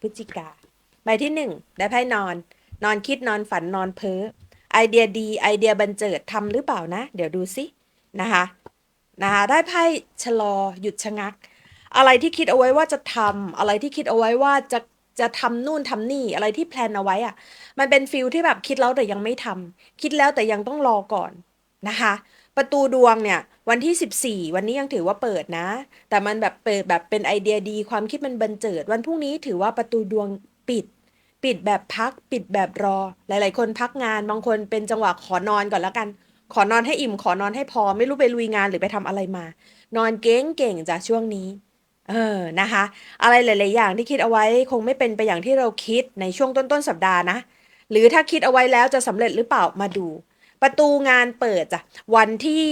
พฤศจิกา ใบที่หนึ่งได้ไพ่นอน นอนคิดนอนฝันนอนเพ้อไอเดียดี ไอเดียบันเจิดทำหรือเปล่านะ เดี๋ยวดูสินะคะนะคะได้ไพ่ชะลอหยุดชะงัก อะไรที่คิดเอาไว้ว่าจะทำอะไรที่คิดเอาไว้ว่าจะจะทำนู่นทำนี่อะไรที่แพลนเอาไว้อะมันเป็นฟิลที่แบบคิดแล้วแต่ยังไม่ทำคิดแล้วแต่ยังต้องรอก่อนนะคะ ประตูดวงเนี่ย วันที่ 14 วันนี้ยังถือว่าเปิดนะ แต่มันแบบเปิดแบบเป็นไอเดียดี ความคิดมันบันเจิด วันพรุ่งนี้ถือว่าประตูดวงปิด ปิดแบบพัก ปิดแบบรอ หลาย ๆ คนพักงาน บางคนเป็นจังหวะขอนอนก่อนแล้วกัน ขอนอนให้อิ่ม ขอนอนให้พอ ไม่รู้ไปลุยงานหรือไปทำอะไรมา นอนเก่งเก่งๆจากช่วงนี้ เออ นะคะ อะไรหลาย ๆ อย่างที่คิดเอาไว้คงไม่เป็นไปอย่างที่เราคิดในช่วงต้น ๆ สัปดาห์นะ หรือถ้าคิดเอาไว้แล้วจะสำเร็จหรือเปล่า มาดู ประตูงานเปิดจ้ะวันที่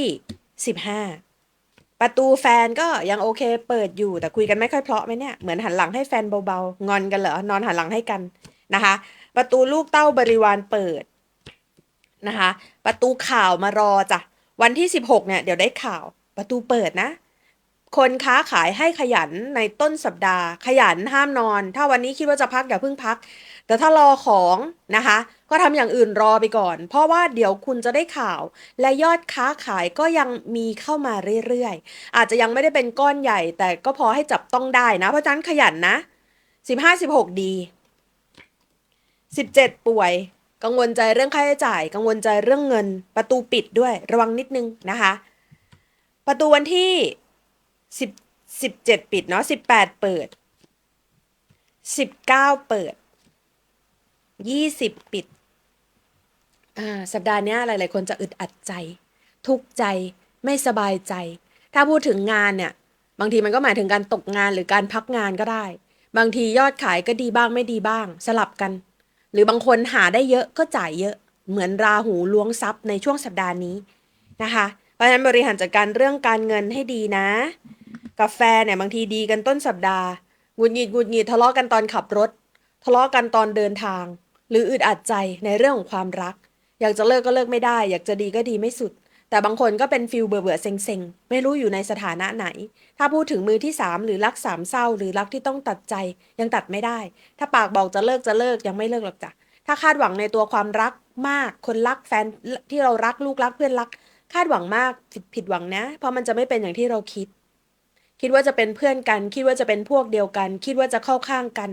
15ประตูแฟนก็ยังโอเคเปิดอยู่แต่คุยกันไม่ค่อยเพราะไหมเนี่ยเหมือนหันหลังให้แฟนเบาๆงอนกันเหรอนอนหันหลังให้กันนะคะ ประตูลูกเต้าบริวารเปิดนะคะ ประตูข่าวมารอจ้ะวันที่ 16เนี่ยเดี๋ยวได้ข่าว ประตูเปิดนะ คนค้าขายให้ขยันในต้นสัปดาห์ ขยันห้ามนอน ถ้าวันนี้คิดว่าจะพักอย่าเพิ่งพัก แต่ถ้ารอของนะคะ ก็ทำอย่างอื่นรอไปก่อน เพราะว่าเดี๋ยวคุณจะได้ข่าว และยอดค้าขายก็ยังมีเข้ามาเรื่อยๆ อาจจะยังไม่ได้เป็นก้อนใหญ่ แต่ก็พอให้จับต้องได้นะ เพราะฉะนั้นขยันนะ 15 16 ดี 17 ป่วย กังวลใจเรื่องค่าใช้จ่าย กังวลใจเรื่องเงิน ประตูปิดด้วย ระวังนิดนึงนะคะ ประตูวันที่สิบสิบเจ็ดปิดเนาะสิบแปดเปิดสิบเก้าเปิด ยี่สิบปิด สัปดาห์นี้หลาย ๆ คนจะอึดอัดใจ ทุกข์ใจไม่สบายใจ ถ้าพูดถึงงานเนี่ย บางทีมันก็หมายถึงการตกงานหรือการพักงานก็ได้ บางทียอดขายก็ดีบ้างไม่ดีบ้าง สลับกัน หรือบางคนหาได้เยอะก็จ่ายเยอะ เหมือนราหูล้วงทรัพย์ในช่วงสัปดาห์นี้นะคะเพราะฉะนั้นบริหารจัดการเรื่องการเงินให้ดีนะ กาแฟเนี่ยบางทีดีกันต้นสัปดาห์หงุดหงิดหงุดหงิดทะเลาะกันตอนขับรถ ทะเลาะกันตอนเดินทาง หรืออึดอัดใจในเรื่องของความรัก อยากจะเลิกก็เลิกไม่ได้ อยากจะดีก็ดีไม่สุด แต่บางคนก็เป็นฟิลเบื่อเบื่อเซ็งเซ็งๆไม่รู้อยู่ในสถานะไหน ถ้าพูดถึงมือที่สามหรือรักสามเศร้า หรือรักที่ต้องตัดใจยังตัดไม่ได้ ถ้าปากบอกจะเลิกจะเลิกยังไม่เลิกหรอกจ้ะถ้าคาดหวังในตัวความรักมาก คนรักแฟนที่เรารักลูกรักเพื่อนรัก คาดหวังมากผิดผิดหวังนะ เพราะมันจะไม่เป็นอย่างที่เราคิด คิดว่าจะเป็นเพื่อนกัน คิดว่าจะเป็นพวกเดียวกัน คิดว่าจะเข้าข้างกัน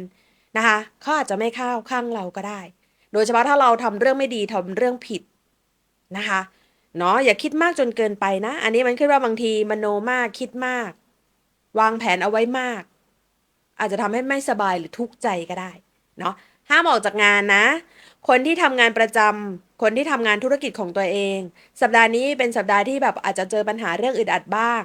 นะคะเขาอาจจะไม่เข้าข้างเราก็ได้ โดยเฉพาะถ้าเราทำเรื่องไม่ดีทำเรื่องผิดนะคะเนาะอย่าคิดมากจนเกินไปนะ อันนี้มันขึ้นว่าบางทีมโนมากคิดมาก วางแผนเอาไว้มาก อาจจะทำให้ไม่สบายหรือทุกข์ใจก็ได้เนาะห้ามออกจากงานนะ คนที่ทำงานประจำคนที่ทำงานธุรกิจของตัวเอง สัปดาห์นี้เป็นสัปดาห์ที่แบบอาจจะเจอปัญหาเรื่องอึดอัดบ้าง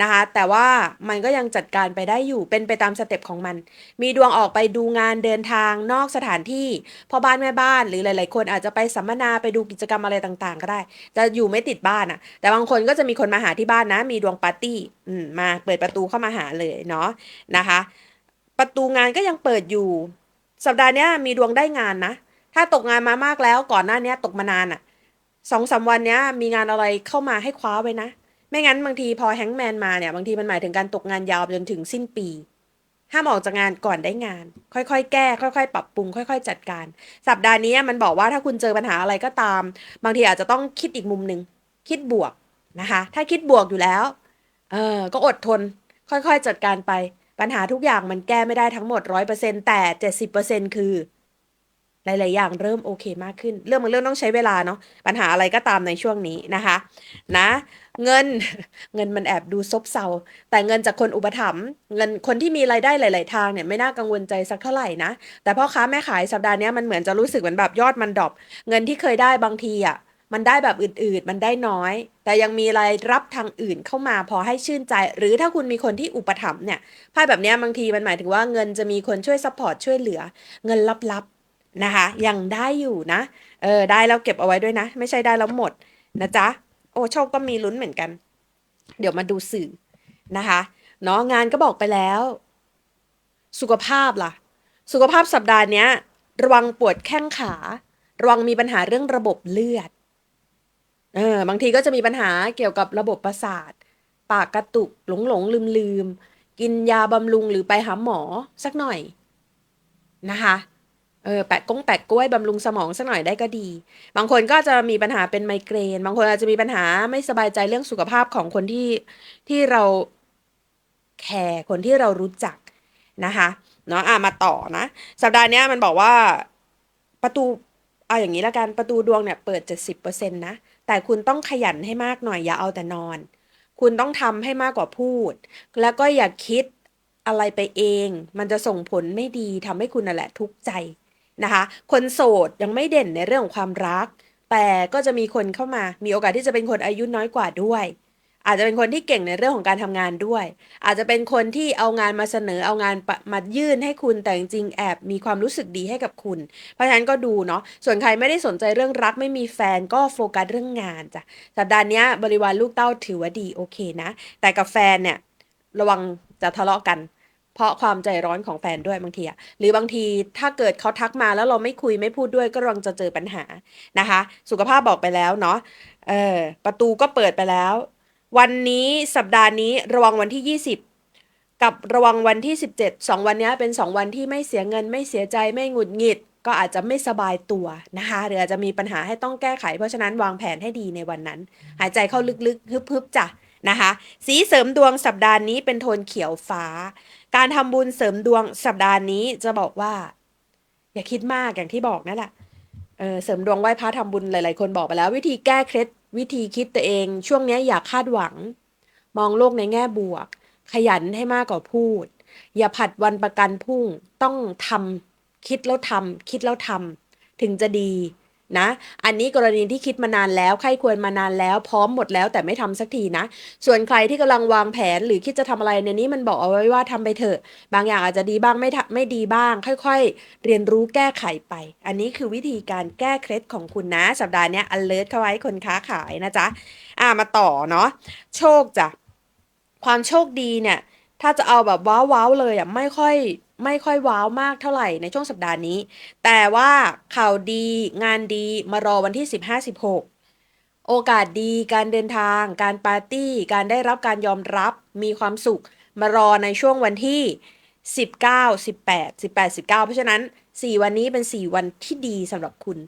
นะคะ แต่ว่ามันก็ยังจัดการไปได้อยู่เป็นไปตามสเต็ปของมัน มีดวงออกไปดูงานเดินทางนอกสถานที่พ่อบ้านแม่บ้านหรือหลาย ๆ คนอาจจะไปสัมมนาไปดูกิจกรรมอะไรต่างๆ ก็ได้ จะอยู่ไม่ติดบ้านอะแต่บางคนก็จะมีคนมาหาที่บ้านนะ มีดวงปาร์ตี้มาเปิดประตูเข้ามาหาเลยเนาะนะคะ ประตูงานก็ยังเปิดอยู่ สัปดาห์นี้มีดวงได้งานนะ ถ้าตกงานมามากแล้วก่อนหน้านี้ตกมานานอะสองสามวันนี้มีงานอะไรเข้ามาให้คว้าไว้นะ ไม่งั้นบางทีพอแฮงก์แมนมาเนี่ย บางทีมันหมายถึงการตกงานยาวจนถึงสิ้นปี ห้ามออกจากงานก่อนได้งาน ค่อยๆ แก้ ค่อยๆ ปรับปรุง ค่อย ๆ จัดการ สัปดาห์นี้มันบอกว่าถ้าคุณเจอปัญหาอะไรก็ตาม บางทีอาจจะต้องคิดอีกมุมหนึ่งคิดบวกนะคะ ถ้าคิดบวกอยู่แล้วเออก็อดทน ค่อยๆ จัดการไป ปัญหาทุกอย่างมันแก้ไม่ได้ทั้งหมดร้อยเปอร์เซ็นแต่เจ็ดสิบเปอร์เซ็นคือ หลาย ๆ อย่างเริ่มโอเคมากขึ้น เรื่องมันเรื่องต้องใช้เวลาเนาะปัญหาอะไรก็ตามในช่วงนี้นะคะ นะ เงินเงินมันแอบดูซบเซาแต่เงินจากคนอุปถัมภ์เงินคนที่มีรายได้หลาย ๆ ทางเนี่ยไม่น่ากังวลใจสักเท่าไหร่นะแต่พ่อค้าแม่ขายสัปดาห์นี้มันเหมือนจะรู้สึกเหมือนแบบยอดมันดรอปเงินที่เคยได้บางทีอะมันได้แบบอื่นๆ มันได้น้อย แต่ยังมีรายรับทางอื่นเข้ามาพอให้ชื่นใจ หรือถ้าคุณมีคนที่อุปถัมภ์เนี่ยไพ่แบบนี้บางทีมันหมายถึงว่าเงินจะมีคนช่วยซัพพอร์ตช่วยเหลือ เงินลับๆ นะคะ ยังได้อยู่นะ เออได้แล้วเก็บเอาไว้ด้วยนะ ไม่ใช่ได้แล้วหมดนะจ๊ะ โอ้โชคก็มีลุ้นเหมือนกัน เดี๋ยวมาดูสื่อนะคะเนาะงานก็บอกไปแล้ว สุขภาพล่ะ สุขภาพสัปดาห์นี้ระวังปวดแข้งขา ระวังมีปัญหาเรื่องระบบเลือดเออบางทีก็จะมีปัญหาเกี่ยวกับระบบประสาท ปากกระตุกหลงหลงลืมลืมกินยาบำรุงหรือไปหาหมอสักหน่อยนะคะ เออแปะกงแปะกล้วยบำรุงสมองสักหน่อยได้ก็ดี บางคนก็จะมีปัญหาเป็นไมเกรน บางคนอาจจะมีปัญหาไม่สบายใจเรื่องสุขภาพของคนที่ที่เราแคร์คนที่เรารู้จักนะคะเนาะอะมาต่อนะ สัปดาห์นี้มันบอกว่าประตูเอาอย่างนี้ละกันประตูดวงเนี่ยเปิด 70%นะแต่คุณต้องขยันให้มากหน่อยอย่าเอาแต่นอน คุณต้องทำให้มากกว่าพูด แล้วก็อย่าคิดอะไรไปเอง มันจะส่งผลไม่ดีทำให้คุณนั่นแหละทุกข์ใจ นะคะ คนโสดยังไม่เด่นในเรื่องของความรัก แต่ก็จะมีคนเข้ามา มีโอกาสที่จะเป็นคนอายุน้อยกว่าด้วย อาจจะเป็นคนที่เก่งในเรื่องของการทำงานด้วย อาจจะเป็นคนที่เอางานมาเสนอเอางานมายื่นให้คุณแต่จริงแอบมีความรู้สึกดีให้กับคุณ เพราะฉะนั้นก็ดูเนาะส่วนใครไม่ได้สนใจเรื่องรักไม่มีแฟนก็โฟกัสเรื่องงานจ้ะสัปดาห์นี้บริวารลูกเต้าถือว่าดีโอเคนะ แต่กับแฟนเนี่ยระวังจะทะเลาะกัน เพราะความใจร้อนของแฟนด้วยบางทีอะหรือบางทีถ้าเกิดเขาทักมาแล้วเราไม่คุยไม่พูดด้วยก็รังจะเจอปัญหานะคะ สุขภาพบอกไปแล้วเนาะเออประตูก็เปิดไปแล้ว วันนี้สัปดาห์นี้ระวังวันที่ 20 กับระวังวันที่ 17 2 วันนี้เป็น 2 วันที่ไม่เสียเงินไม่เสียใจไม่หงุดหงิดก็อาจจะไม่สบายตัวนะคะ หรืออาจจะมีปัญหาให้ต้องแก้ไข เพราะฉะนั้นวางแผนให้ดีในวันนั้น หายใจเข้าลึกๆฮึบๆจ้ะนะคะ สีเสริมดวงสัปดาห์นี้เป็นโทนเขียวฟ้า การทำบุญเสริมดวงสัปดาห์นี้จะบอกว่า อย่าคิดมากอย่างที่บอกนั่นแหละเเสริมดวงไหว้พระทำบุญหลาย ๆ คนบอกไปแล้ว วิธีแก้เคล็ดวิธีคิดตัวเอง ช่วงนี้อย่าคาดหวัง มองโลกในแง่บวก ขยันให้มากกว่าพูด อย่าผัดวันประกันพรุ่งต้องทำคิดแล้วทำคิดแล้วทำถึงจะดี นะ อันนี้กรณีที่คิดมานานแล้วใครควรมานานแล้ว พร้อมหมดแล้วแต่ไม่ทำสักทีนะ ส่วนใครที่กำลังวางแผนหรือคิดจะทำอะไรในนี้มันบอกเอาไว้ว่าทำไปเถอะ บางอย่างอาจจะดีบ้างไม่ไม่ดีบ้าง ค่อยๆ เรียนรู้แก้ไขไป อันนี้คือวิธีการแก้เคล็ดของคุณนะ สัปดาห์นี้ย alert เข้าไว้คนค้าขายนะจ๊ะอ่ามาต่อเนาะโชคจ้ะความโชคดีเนี่ย ถ้าจะเอาแบบว้าวว้าวๆเลยอะไม่ค่อย ไม่ค่อยว้าวมากเท่าไหร่ในช่วงสัปดาห์นี้ แต่ว่าข่าวดีงานดีมารอวันที่ 15-16 โอกาสดีการเดินทาง การปาร์ตี้ การได้รับการยอมรับมีความสุข มารอในช่วงวันที่ 19 18 18 19 เพราะฉะนั้น 4 วันนี้เป็น 4 วันที่ดีสำหรับคุณ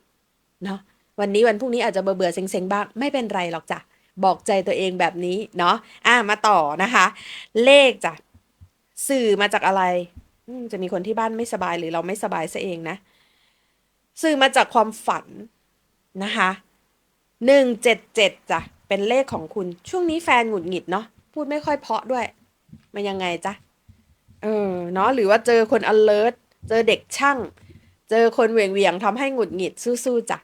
เนาะวันนี้วันพรุ่งนี้อาจจะเบื่อเบื่อเซ็งๆบ้างไม่เป็นไรหรอกจ้ะบอกใจตัวเองแบบนี้เนาะอะมาต่อนะคะ เลขจ้ะสื่อมาจากอะไร จะมีคนที่บ้านไม่สบายหรือเราไม่สบายซะเองนะ สื่อมาจากความฝันนะคะหนึ่งเจ็ดเจ็ดจ้ะ เป็นเลขของคุณ ช่วงนี้แฟนหงุดหงิดเนาะ พูดไม่ค่อยเพาะด้วย มันยังไงจ๊ะ เออ เนาะ หรือว่าเจอคน alert เจอเด็กช่าง เจอคนเหวี่ยงๆทำให้หงุดหงิดสู้ๆจ้ะ